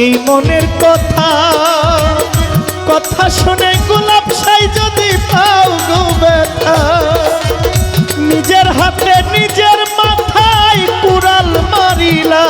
এই মনের কথা কথা শুনে গোলাপ সাই যদি পাও গো ব্যথা, নিজের হাতে নিজের মাথায় কুড়াল মারিলা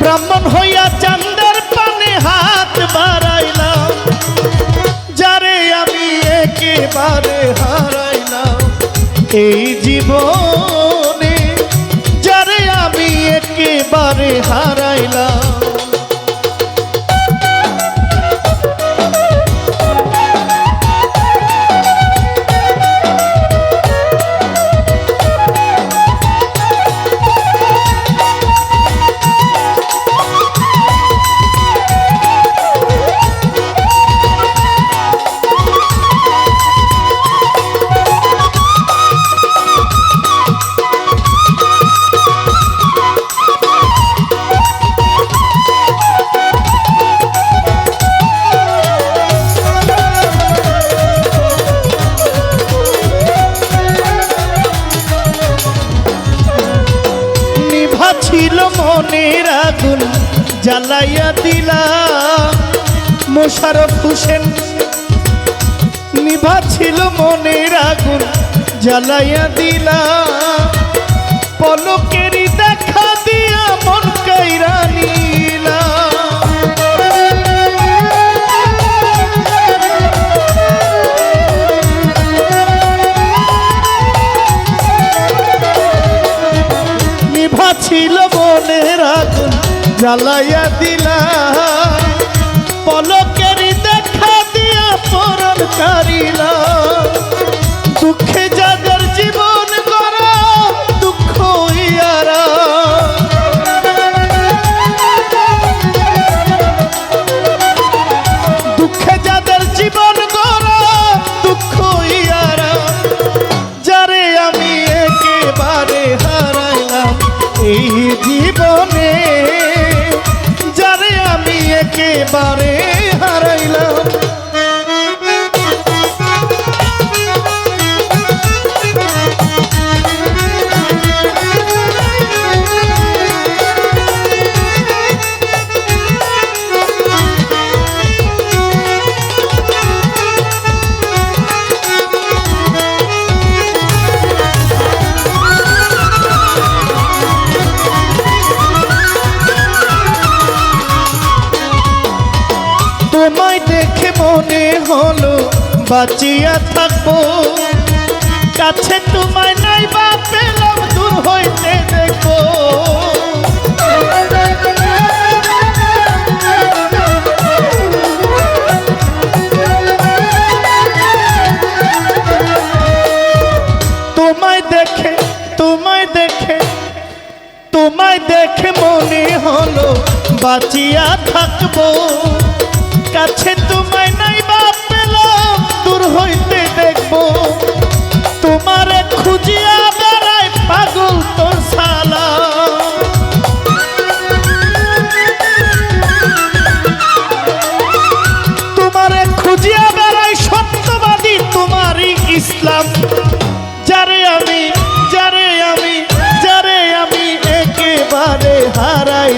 ব্রাহ্মণ হইয়া চান্দের পানে হাত বাড়াইলাম, যারে আমি একেবারে হারাইলাম এই জীবনে যারে আমি একেবারে হারাইলাম নিভা ছিল মনের আগুন, জ্বালাইয়া দিলা মোশারফ হোসেন, নিভা ছিল মনের আগুন, জ্বালাইয়া দিলা পলকেরই দেখা দিয়া মন কাইরা ছিল মনের আগুন জ্বালাইয়া দিলা পলকের দেখা দিয়া পরণ কারিলা দুঃখে মনে হলো, বাঁচিয়া থাকব। কাছে তোমায় নাই বা পেলাম, দূর হইতে দেখো তোমায় দেখে তোমায় দেখে তোমায় দেখে মনে হলো, বাঁচিয়া থাকব।